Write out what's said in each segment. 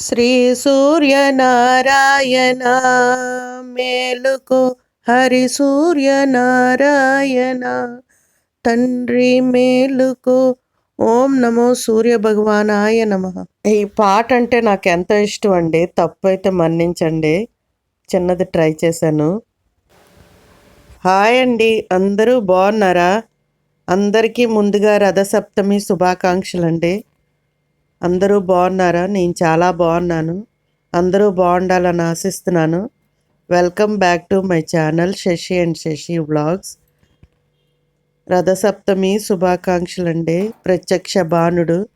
శ్రీ సూర్యనారాయణ మేలుకు హరి సూర్యనారాయణ. తండ్రి మేలుకు ఓం నమో సూర్య భగవానాయ నమ. ఈ పాట అంటే నాకు ఎంతో ఇష్టం అండి తప్పు అయితే మన్నించండి. చిన్నది ట్రై చేశాను. హాయ్ అండి అందరూ బాగున్నారా? అందరికీ ముందుగా రథసప్తమి శుభాకాంక్షలు అండి అందరూ బాగున్నారా? నేను చాలా బాగున్నాను. అందరూ బాగుండాలని ఆశిస్తున్నాను. Welcome back to my channel Shashi and Shashi vlogs. Rathasaptami శుభాకాంక్షలండి. ప్రత్యక్ష బాణుడు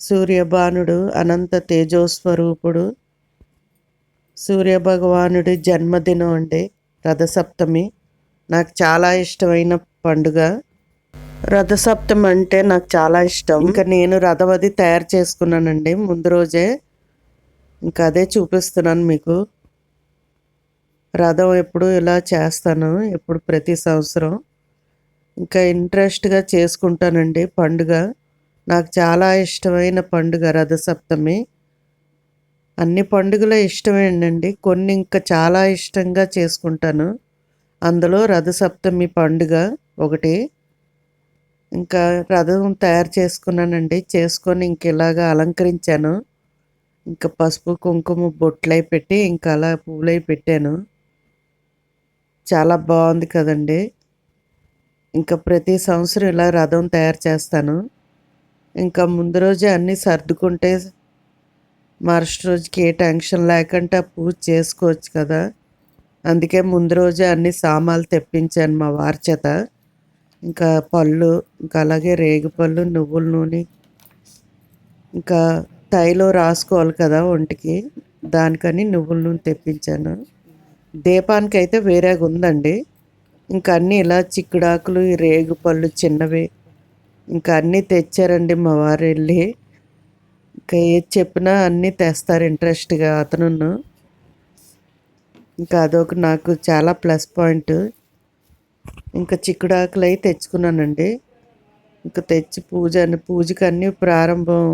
సూర్యబాణుడు అనంత తేజోస్వరూపుడు సూర్యభగవానుడి జన్మదినం అండి రథసప్తమి. నాకు చాలా ఇష్టమైన పండుగ. రథసప్తమి అంటే నాకు చాలా ఇష్టం. ఇంకా నేను రథం అది తయారు చేసుకున్నానండి. ముందు రోజే ఇంకా అదే చూపిస్తున్నాను మీకు. రథం ఎప్పుడు ఇలా చేస్తాను ఎప్పుడు ప్రతి సంవత్సరం. ఇంకా ఇంట్రెస్ట్గా చేసుకుంటానండి పండుగ. నాకు చాలా ఇష్టమైన పండుగ రథసప్తమి. అన్ని పండుగలు ఇష్టమేనండి కొన్ని ఇంకా చాలా ఇష్టంగా చేసుకుంటాను. అందులో రథసప్తమి పండుగ ఒకటి. ఇంకా రథం తయారు చేసుకున్నానండి. చేసుకొని ఇంక ఇలాగా అలంకరించాను. ఇంకా పసుపు కుంకుమ బొట్లై పెట్టి ఇంకా అలా పూలై పెట్టాను. చాలా బాగుంది కదండి. ఇంకా ప్రతి సంవత్సరం ఇలా రథం తయారు చేస్తాను. ఇంకా ముందు రోజే అన్నీ సర్దుకుంటే మరుసటి రోజుకి ఏ టెన్షన్ లేకుండా పూజ చేసుకోవచ్చు కదా. అందుకే ముందు రోజే అన్ని సామాన్లు తెప్పించాను మా వారి చేత. ఇంకా పళ్ళు ఇంకా అలాగే రేగిపళ్ళు నువ్వుల నూనె. ఇంకా తైలో రాసుకోవాలి కదా ఒంటికి. దానికని నువ్వుల నూనె తెప్పించాను. దీపానికి అయితే వేరేగా ఉందండి. ఇంకా అన్నీ ఇలా చిక్కుడాకులు ఈ పళ్ళు చిన్నవి. ఇంకా అన్నీ తెచ్చారండి మా వారు వెళ్ళి. ఇంకా ఏది చెప్పినా అన్నీ తెస్తారు ఇంట్రెస్ట్గా అతను ఇంకా అదొక నాకు చాలా ప్లస్ పాయింట్. ఇంకా చిక్కుడాకులు అయి తెచ్చుకున్నానండి. ఇంకా తెచ్చి పూజ పూజకి అన్నీ ప్రారంభం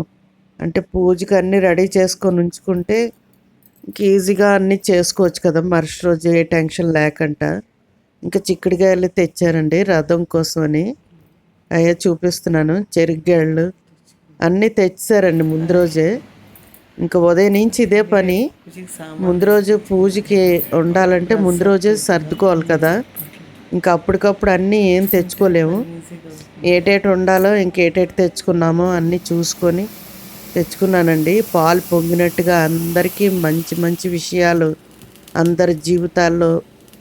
అంటే పూజకి అన్నీ రెడీ చేసుకొని ఉంచుకుంటే ఇంక ఈజీగా అన్నీ చేసుకోవచ్చు కదా. మరుసటి రోజు ఏ టెన్షన్ లేకుండా. ఇంకా చిక్కుడుకాయలు తెచ్చారండి రథం కోసమని. అయ్యా చూపిస్తున్నాను చెరుగ్గాళ్ళు అన్నీ తెచ్చారండి ముందు రోజే. ఇంకా ఉదయం నుంచి ఇదే పని. ముందు రోజు పూజకి ఉండాలంటే ముందు రోజే సర్దుకోవాలి కదా. ఇంకా అప్పటికప్పుడు అన్నీ ఏం తెచ్చుకోలేము. ఏటేటి ఉండాలో ఇంకేటేటి తెచ్చుకున్నామో అన్నీ చూసుకొని తెచ్చుకున్నానండి. పాలు పొంగినట్టుగా అందరికీ మంచి మంచి విషయాలు అందరి జీవితాల్లో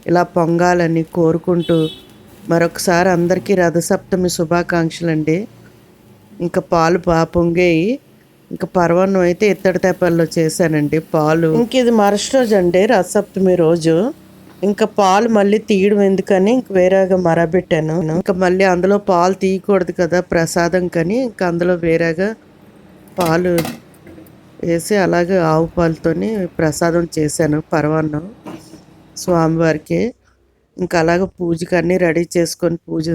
ఇలా పొంగాలని కోరుకుంటూ మరొకసారి అందరికీ రథసప్తమి శుభాకాంక్షలు అండి ఇంకా పాలు బాగా పొంగేయి. ఇంకా పర్వన్నం అయితే ఇత్తడి తెప్పల్లో చేశానండి పాలు. ఇంక ఇది మరుసటి రోజు అండి రథసప్తమి రోజు. ఇంకా పాలు మళ్ళీ తీయడం ఎందుకని ఇంక వేరేగా మరబెట్టాను. ఇంకా మళ్ళీ అందులో పాలు తీయకూడదు కదా ప్రసాదం కని ఇంకా అందులో వేరేగా పాలు వేసి అలాగే ఆవు పాలతోని ప్రసాదం చేశాను. పరవాన్నం స్వామివారికి. ఇంకా అలాగ పూజకి అన్నీ రెడీ చేసుకొని పూజ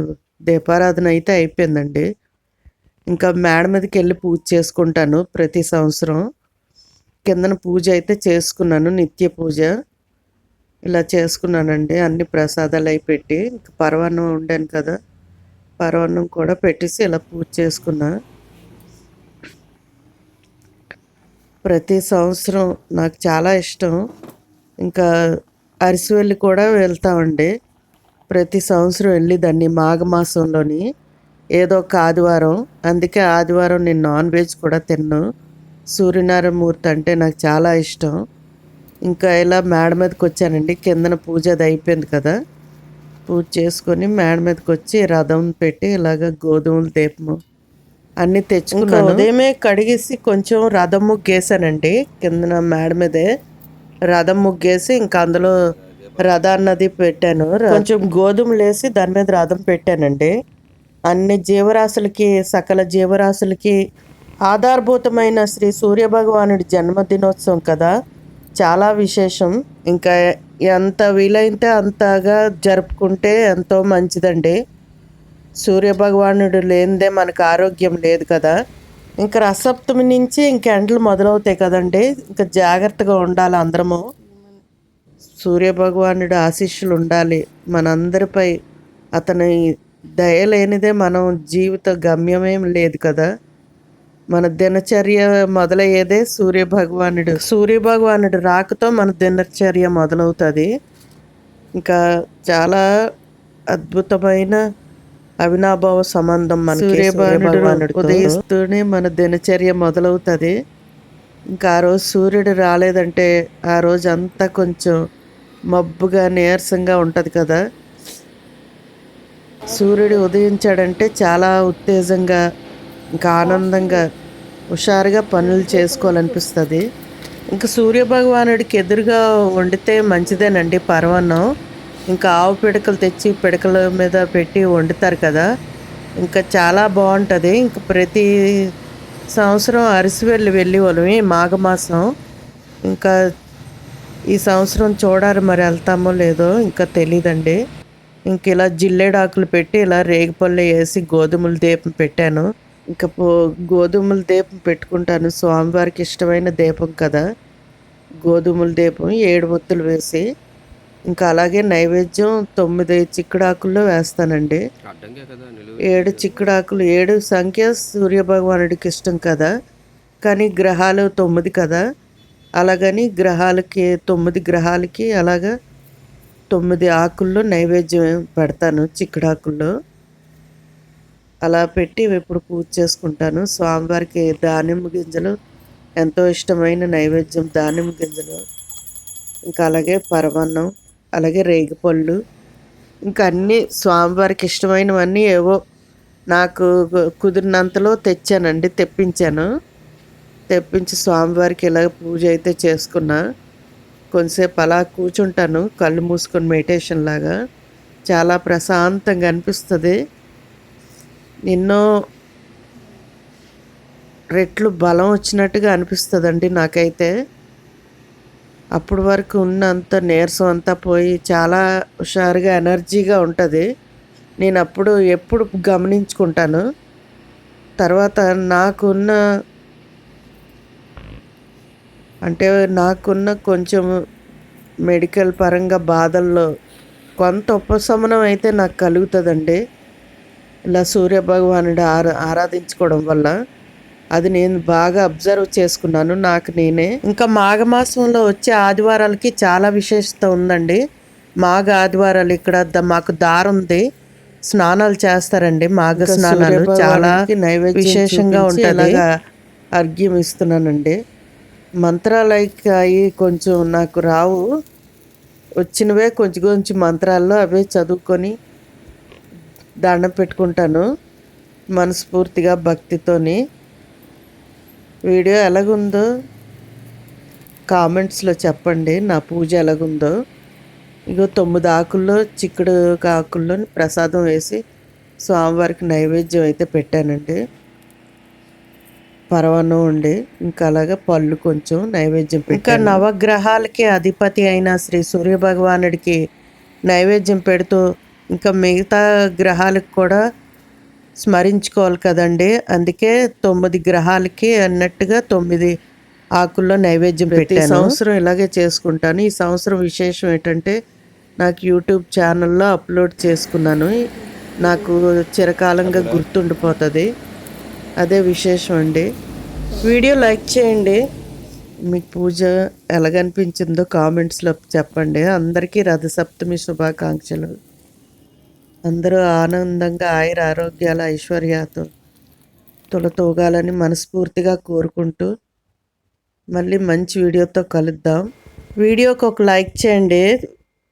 దీపారాధన అయితే అయిపోయిందండి. ఇంకా మేడ మీదకి వెళ్ళి పూజ చేసుకుంటాను ప్రతి సంవత్సరం. కిందన పూజ అయితే చేసుకున్నాను నిత్య పూజ. ఇలా చేసుకున్నానండి. అన్ని ప్రసాదాలు అయి పెట్టి పరవాన్నం ఉండాను కదా. పరవాన్నం కూడా పెట్టేసి ఇలా పూజ చేసుకున్నా. ప్రతి సంవత్సరం నాకు చాలా ఇష్టం. ఇంకా అరిసివెల్లి కూడా వెళ్తామండి. ప్రతి సంవత్సరం వెళ్ళి దాన్ని మాఘమాసంలోని. ఏదో ఒక ఆదివారం. అందుకే ఆదివారం నేను నాన్ వెజ్ కూడా తిన్నాను సూర్యనారాయణ మూర్తి అంటే నాకు చాలా ఇష్టం. ఇంకా ఇలా మేడ మీదకి వచ్చానండి. కిందన పూజ అది అయిపోయింది కదా. పూజ చేసుకొని మేడ మీదకి వచ్చి రథం పెట్టి ఇలాగ గోధుమలు దీపము అన్నీ తెచ్చుకున్నాను. ఉదయమే కడిగేసి కొంచెం రథం ముగ్గేసానండి కిందన మేడ మీదే రథం ముగ్గేసి ఇంకా అందులో రథాన్నది పెట్టాను. కొంచెం గోధుమలు వేసి దాని మీద రథం పెట్టానండి. అన్ని జీవరాశులకి సకల జీవరాశులకి ఆధారభూతమైన శ్రీ సూర్యభగవానుడి జన్మదినోత్సవం కదా. చాలా విశేషం. ఇంకా ఎంత వీలైతే అంతగా జరుపుకుంటే ఎంతో మంచిదండి. సూర్యభగవానుడు లేనిదే మనకు ఆరోగ్యం లేదు కదా. ఇంకా రసప్తమి నుంచి ఇంక ఎండలు మొదలవుతాయి కదండి. ఇంకా జాగ్రత్తగా ఉండాలి అందరము. సూర్యభగవానుడు ఆశీస్సులు ఉండాలి. మనందరిపై అతని దయ లేనిదే మనం జీవిత గమ్యమేం లేదు కదా. మన దినచర్య మొదలయ్యేదే సూర్యభగవానుడు. సూర్యభగవానుడు రాకతో మన దినచర్య మొదలవుతుంది. ఇంకా చాలా అద్భుతమైన అవినాభావ సంబంధం మన సూర్యభగవానుడు ఉదయిస్తూనే మన దినచర్య మొదలవుతుంది. ఇంకా ఆ రోజు సూర్యుడు రాలేదంటే ఆ రోజు అంతా కొంచెం మబ్బుగా నీరసంగా ఉంటుంది కదా. సూర్యుడు ఉదయించాడంటే చాలా ఉత్తేజంగా ఇంకా ఆనందంగా హుషారుగా పనులు చేసుకోవాలనిపిస్తుంది. ఇంకా సూర్యభగవానుడికి ఎదురుగా వండితే మంచిదేనండి పర్వన్నం ఇంకా ఆవు పిడకలు తెచ్చి పిడకల మీద పెట్టి వండుతారు కదా. ఇంకా చాలా బాగుంటుంది. ఇంకా ప్రతి సంవత్సరం అరిసివెళ్ళి వెళ్ళి వాళ్ళమే మాఘమాసం. ఇంకా ఈ సంవత్సరం చూడాలి మరి వెళ్తామో లేదో ఇంకా తెలియదండి ఇంక ఇలా జిల్లేడాకులు పెట్టి ఇలా రేగిపళ్ళు వేసి గోధుమల దీపం పెట్టాను. ఇంకా పో గోధుమల దీపం పెట్టుకుంటాను. స్వామివారికి ఇష్టమైన దీపం కదా. గోధుమల దీపం ఏడు ముత్తులు వేసి ఇంకా అలాగే నైవేద్యం తొమ్మిది చిక్కుడాకుల్లో వేస్తానండి. ఏడు చిక్కుడాకులు ఏడు సంఖ్య సూర్యభగవానుడికి ఇష్టం కదా. కానీ గ్రహాలు తొమ్మిది కదా. అలాగని గ్రహాలకి తొమ్మిది గ్రహాలకి అలాగా తొమ్మిది ఆకుల్లో నైవేద్యం పెడతాను చిక్కుడాకుల్లో. అలా పెట్టి ఇప్పుడు పూజ చేసుకుంటాను. స్వామివారికి దానిమ్మ గింజలు ఎంతో ఇష్టమైన నైవేద్యం దానిమ్మ గింజలు ఇంకా అలాగే పరమన్నం అలాగే రేగిపళ్ళు ఇంకా అన్నీ స్వామివారికి ఇష్టమైనవన్నీ ఏవో నాకు కుదిరినంతలో తెచ్చానండి తెప్పించాను. తెప్పించి స్వామివారికి ఇలా పూజ అయితే చేసుకున్నా. కొంతసేపు అలా కూర్చుంటాను కళ్ళు మూసుకొని మెడిటేషన్ లాగా. చాలా ప్రశాంతంగా అనిపిస్తుంది. ఎన్నో రెట్లు బలం వచ్చినట్టుగా అనిపిస్తుందండి నాకైతే. అప్పటి వరకు ఉన్నంత నీరసం అంతా పోయి చాలా హుషారుగా ఎనర్జీగా ఉంటుంది. నేను అప్పుడు ఎప్పుడు గమనించుకుంటాను. తర్వాత నాకున్న అంటే నాకున్న కొంచెం మెడికల్ పరంగా బాధల్లో కొంత ఉపశమనం అయితే నాకు కలుగుతుందండి. ఇలా సూర్య భగవానుడు ఆరా ఆరాధించుకోవడం వల్ల అది నేను బాగా అబ్జర్వ్ చేసుకున్నాను నాకు నేనే. ఇంకా మాఘమాసంలో వచ్చే ఆదివారాలకి చాలా విశేషత ఉందండి. మాఘ ఆదివారాలు ఇక్కడ మాకు దారి ఉంది స్నానాలు చేస్తారండి మాఘ స్నానాలు. చాలా విశేషంగా ఉంటుంది. అర్ఘ్యం ఇస్తున్నానండి. మంత్రాలు అయి కొంచెం నాకు రావు. వచ్చినవే కొంచెం కొంచెం మంత్రాల్లో అవే చదువుకొని దండం పెట్టుకుంటాను మనస్ఫూర్తిగా భక్తితోని. వీడియో ఎలాగుందో కామెంట్స్లో చెప్పండి నా పూజ ఎలాగుందో. ఇగో తొమ్మిది ఆకుల్లో చిక్కుడు ఆకుల్లో ప్రసాదం వేసి స్వామివారికి నైవేద్యం అయితే పెట్టానండి. పరవన్నం ఉండి ఇంకా అలాగే పళ్ళు కొంచెం నైవేద్యం ఇంకా నవగ్రహాలకి అధిపతి అయిన శ్రీ సూర్య భగవానుడికి నైవేద్యం పెడుతూ ఇంకా మిగతా గ్రహాలకు కూడా స్మరించుకోవాలి కదండి. అందుకే తొమ్మిది గ్రహాలకి అన్నట్టుగా తొమ్మిది ఆకుల్లో నైవేద్యం పెట్టి సంవత్సరం ఇలాగే చేసుకుంటాను. ఈ సంవత్సరం విశేషం ఏంటంటే నాకు యూట్యూబ్ ఛానల్లో అప్లోడ్ చేసుకున్నాను. నాకు చిరకాలంగా గుర్తుండిపోతుంది. అదే విశేషం అండి. వీడియో లైక్ చేయండి. మీకు పూజ ఎలాగనిపించిందో కామెంట్స్లో చెప్పండి. అందరికీ రథసప్తమి శుభాకాంక్షలు. అందరూ ఆనందంగా ఆయుర ఆరోగ్యాల ఐశ్వర్యాతో తొలతూగాలని మనస్ఫూర్తిగా కోరుకుంటూ మళ్ళీ మంచి వీడియోతో కలుద్దాం. వీడియోకి ఒక లైక్ చేయండి.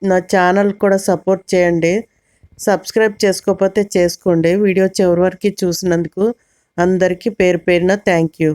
నా ఛానల్ కూడా సపోర్ట్ చేయండి. సబ్స్క్రైబ్ చేసుకోకపోతే చేసుకోండి. వీడియో చివరి వరకు చూసినందుకు అందరికీ పేరు పేరున థ్యాంక్ యూ.